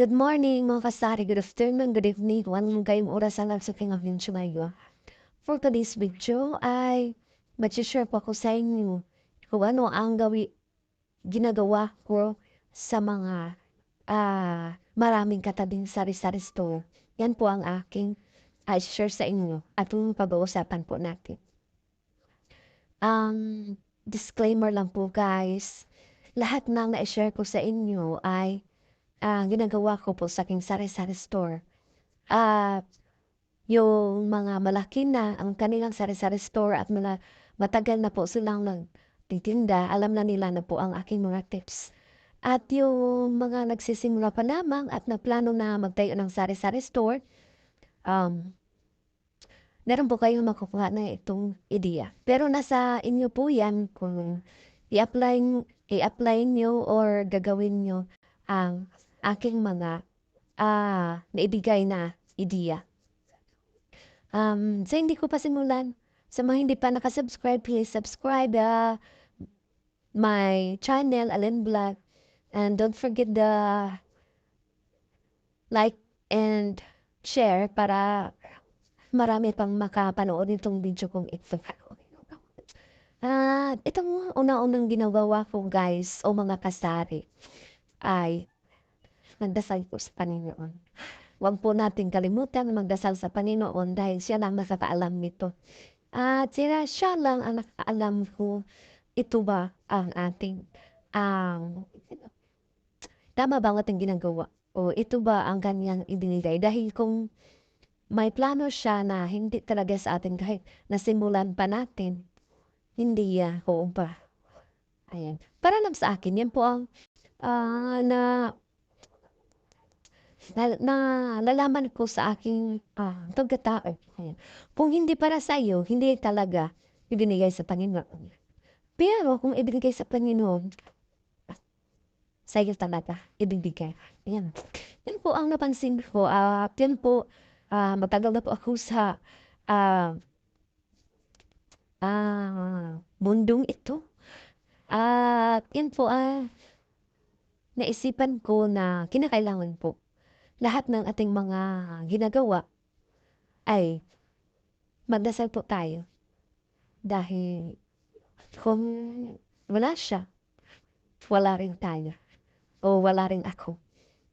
Good morning mga kasari, good afternoon, good evening, anong kayong oras ang sa aking video ngayon. For today's video ay mag-share po ako sa inyo kung ano ang gawi, ginagawa ko sa mga ah, maraming katabing sari-sari store. Yan po ang aking uh, share sa inyo at yung pag-uusapan po natin. Ang um, disclaimer lang po guys, lahat ng na-share ko sa inyo ay uh, ginagawa ko po sa aking sari-sari store. At uh, yung mga malaki na ang kanilang sari-sari store at mga matagal na po silang nagtitinda, alam na nila na po ang aking mga tips. At yung mga nagsisimula pa lamang at naplano na magtayo ng sari-sari store, um, meron po kayong makukuha na itong ideya. Pero nasa inyo po yan kung i-apply, i-apply nyo or gagawin nyo ang aking mga ah, naibigay na ideya. Um, sa hindi ko pa simulan, sa mga hindi pa nakasubscribe, please subscribe uh, my channel, Alin Vlog. And don't forget the like and share para marami pang makapanood nitong video kong ito. At uh, itong una-unang ginagawa ko guys o mga kasari ay magdasal po sa Panginoon. Huwag po natin kalimutan magdasal sa Panginoon dahil siya lang nakakaalam nito. At sila, siya lang ang nakakaalam ko ito ba ang ating ang um, tama ba ang ating ginagawa? O ito ba ang kanyang ibinigay? Dahil kung may plano siya na hindi talaga sa atin kahit nasimulan pa natin, hindi ya, uh, pa. Ayan. Para lang sa akin, yan po ang uh, na na, na nalalaman ko sa aking ah, pagkatao. Ayan. Kung hindi para sa iyo, hindi talaga ibinigay sa Panginoon. Pero kung ibinigay sa Panginoon, sa iyo talaga ibinigay. Ayan. Yan po ang napansin ko. Uh, yan po, uh, matagal na po ako sa uh, uh, mundong ito. At uh, yan po, uh, naisipan ko na kinakailangan po lahat ng ating mga ginagawa ay magdasal po tayo. Dahil kung wala siya, wala rin tayo. O wala rin ako.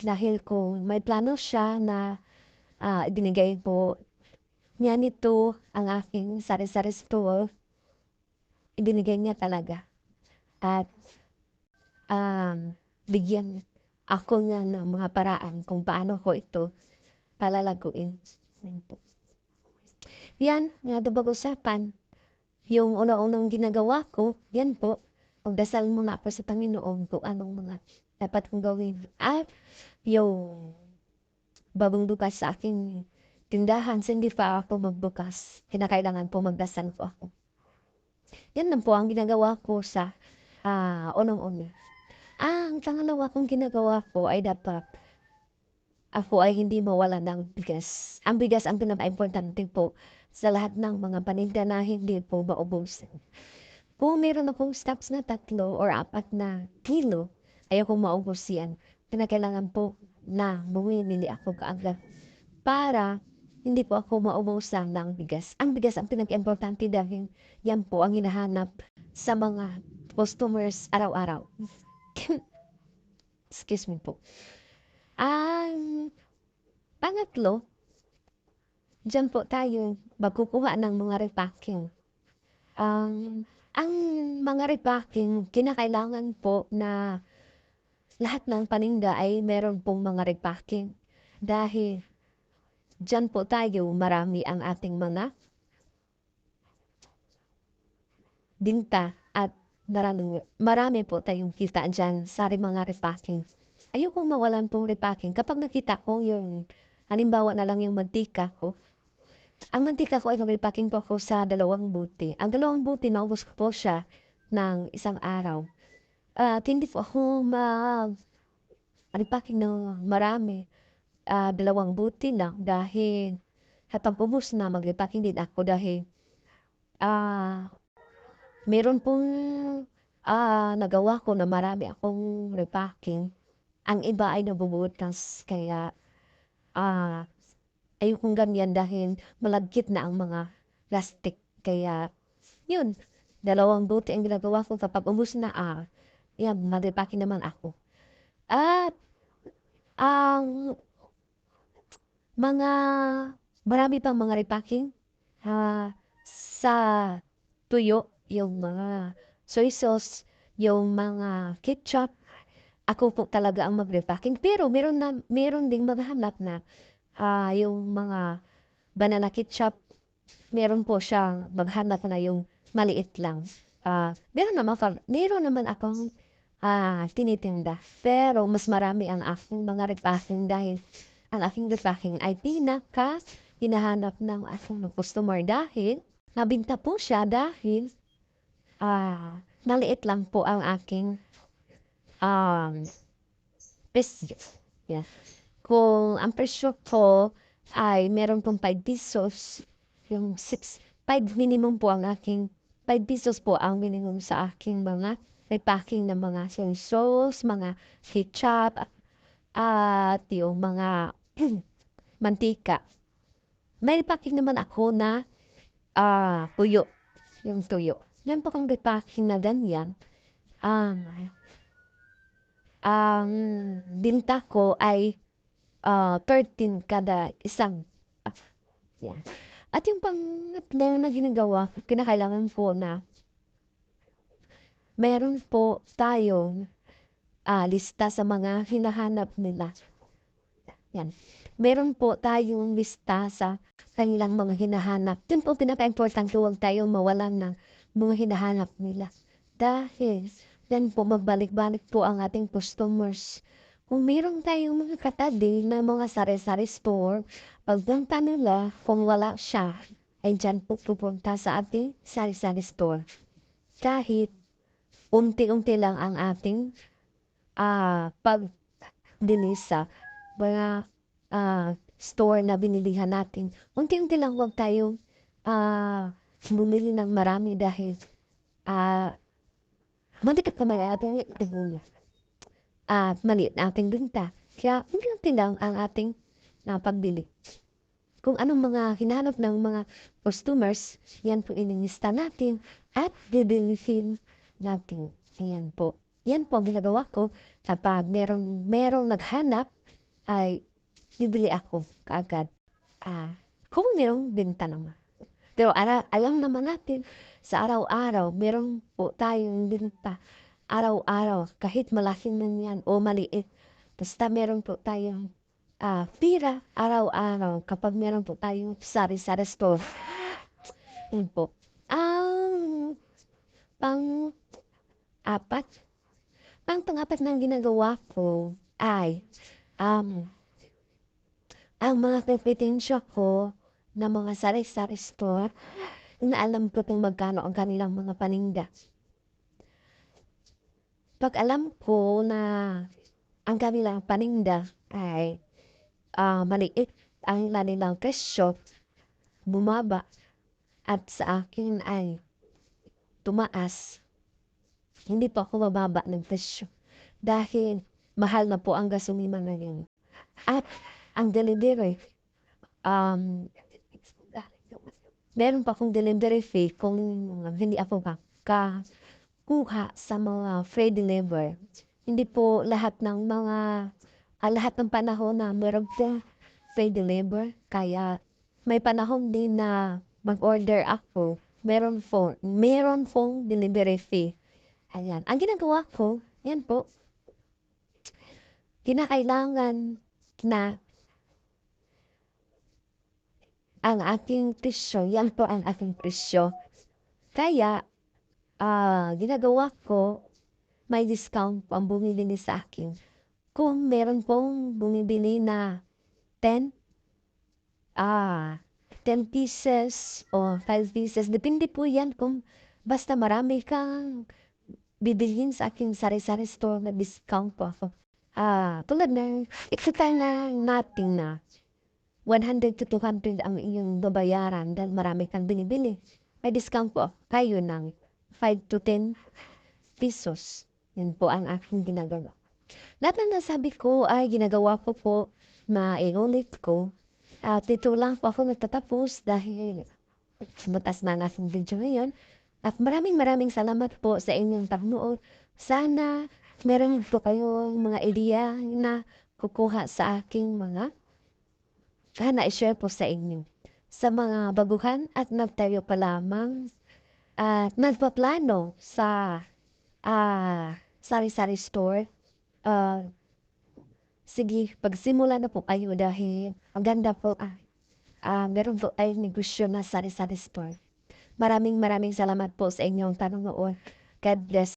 Dahil kung may plano siya na uh, ibinigay po niya nito ang aking sari-sari store, ibinigay niya talaga. At um, bigyan ako nga ng mga paraan kung paano ko ito palalaguin. Yan, nga dabag usapan. Yung una-unang ginagawa ko, yan po, magdasal muna ako sa Panginoon kung anong mga dapat kong gawin. At yung babong bukas sa aking tindahan, hindi pa ako magbukas. Kinakailangan po magdasal po ako. Yan lang po ang ginagawa ko sa uh, unang-una. Ah, ang pangalawa kong ginagawa ko ay dapat ako ay hindi mawala ng bigas. Ang bigas ang pinaka-importante po sa lahat ng mga paninda na hindi po maubos. Kung meron akong stocks na tatlo or apat na kilo, ayaw kong maubos yan. Kinakailangan po na bumili ako kaagad para hindi po ako maubusan ng bigas. Ang bigas ang pinag-importante dahil yan po ang hinahanap sa mga customers araw-araw. Excuse me po. Ang um, pangatlo, dyan po tayo magkukuha ng mga repacking. Um, ang mga repacking, kinakailangan po na lahat ng paninda ay meron pong mga repacking. Dahil dyan po tayo marami ang ating mga dinta at Marami, marami po tayong kita dyan sa mga repacking. Ayokong mawalan pong repacking. Kapag nakita ko yung, halimbawa na lang yung mantika ko, ang mantika ko ay repacking po ako sa dalawang buti. Ang dalawang buti, naubos ko po siya ng isang araw. At uh, hindi po ako mag repacking ng marami. Uh, dalawang buti lang dahil hatang pubos na mag-repacking din ako dahil ah Meron pong, ah, nagawa ko na marami akong repacking. Ang iba ay nabubutas kaya, ah, ayokong ganyan dahil malagkit na ang mga plastic. Kaya yun, dalawang bote ang ginagawa ko kapag ubos na, ah, yan magre-packing naman ako. At ang mga marami pang mga repacking, ah, sa tuyo, yung mga soy sauce, yung mga ketchup, ako po talaga ang magre-packing. Pero meron na meron ding maghahanap na, ah, yung mga banana ketchup, meron po siyang maghanap na yung maliit lang. Ah, meron naman meron naman akong, ah, tinitinda. Pero mas marami ang aking mga repacking dahil ang aking repacking ay pinaka hinahanap ng aking customer dahil nabenta po siya dahil, ah, maliit lang po ang aking, um, presyo. Yeah. Kung ang presyo ko ay meron pong ₱5, yung 6 5 minimum po ang aking ₱5 po ang minimum sa aking mga repacking na mga soy sauce, mga ketchup, at yung mga mantika. May repacking naman ako na, ah, tuyo, yung tuyo. Meron po akong repacking na ganyan, um, ang binta ko ay, ah, 13 kada isang, ah, yan. At yung pangatlo na ginagawa kinakailangan ko na meron po tayong, ah, lista sa mga hinahanap nila. Yan. Meron po tayong lista sa kanilang mga hinahanap. Yun po pinakaimportante huwag tayong mawalan ng mga hinahanap nila. Dahil yan po magbalik-balik po ang ating customers. Kung meron tayong mga katabi na mga sari-sari store, pagpunta nila kung wala siya, ay diyan po pupunta sa ating sari-sari store. Kahit unti-unti lang ang ating, ah, paglinis sa mga, ah, store na binilihan natin. Unti-unti lang huwag tayong, ah, bumili ng marami dahil, ah, maliit naman ang ating at maliit ang ating benta. Kaya unti-unti lang ang ating, ah, pagbili. Kung anong mga hinahanap ng mga customers, yan po ililista natin at bibilhin natin. Ayan po. Yan po ang ginagawa ko kapag merong merong naghanap ay bibili ako kaagad. Ah, kung merong benta naman. Pero ara alam naman natin sa araw-araw meron po tayong benta. Araw-araw kahit malaki man yan o maliit. Basta meron po tayong, ah, pera araw-araw kapag meron po tayong sari-sari store. Yun po. Ang pang-apat, ang pang-apat na ginagawa ko ay, um, ang mga kompetensya ko na mga sari-sari store, na alam ko kung magkano ang kanilang mga paninda. Pag alam ko na ang kanilang paninda ay, ah, maliit ang kanilang presyo, bumaba at sa akin ay tumaas, hindi po ako bababa ng presyo dahil mahal na po ang gasolina ngayon. At ang delivery, um, meron pa akong delivery fee kung hindi ako makakuha sa mga free deliver. Hindi po lahat ng mga, ah, lahat ng panahon na meron pong free deliver. Kaya may panahon din na mag-order ako, meron po, meron pong delivery fee. Ayan. Ang ginagawa ko, yan po, kinakailangan na ang aking presyo, yan po ang aking presyo. Kaya, ah, ginagawa ko, may discount po ang bumibili sa akin. Kung meron pong bumibili na 10, ah, 10 pieces o 5 pieces, depende po yan kung basta marami kang bibilhin sa aking sari-sari store na discount po ako. Ah, tulad ng ikita na natin na 100 to 200 ang iyong babayaran dahil marami kang binibili. May discount po kayo ng 5 to 10 pesos. Yan po ang aking ginagawa. Lahat ng nasabi ko ay ginagawa ko po, maiulit ko. At dito lang po ako nagtatapos dahil butas na ang aking video ngayon. At maraming maraming salamat po sa inyong pagnood. Sana meron po kayong mga ideya na kukuha sa aking mga sana i-share po sa inyo. Sa mga baguhan at nagtayo pa lamang at nagpaplano sa ah sari-sari store. Ah, sige, pagsimula na po kayo dahil ang ganda po ah, ah meron po ay negosyo na sari-sari store. Maraming maraming salamat po sa inyong panonood. God bless.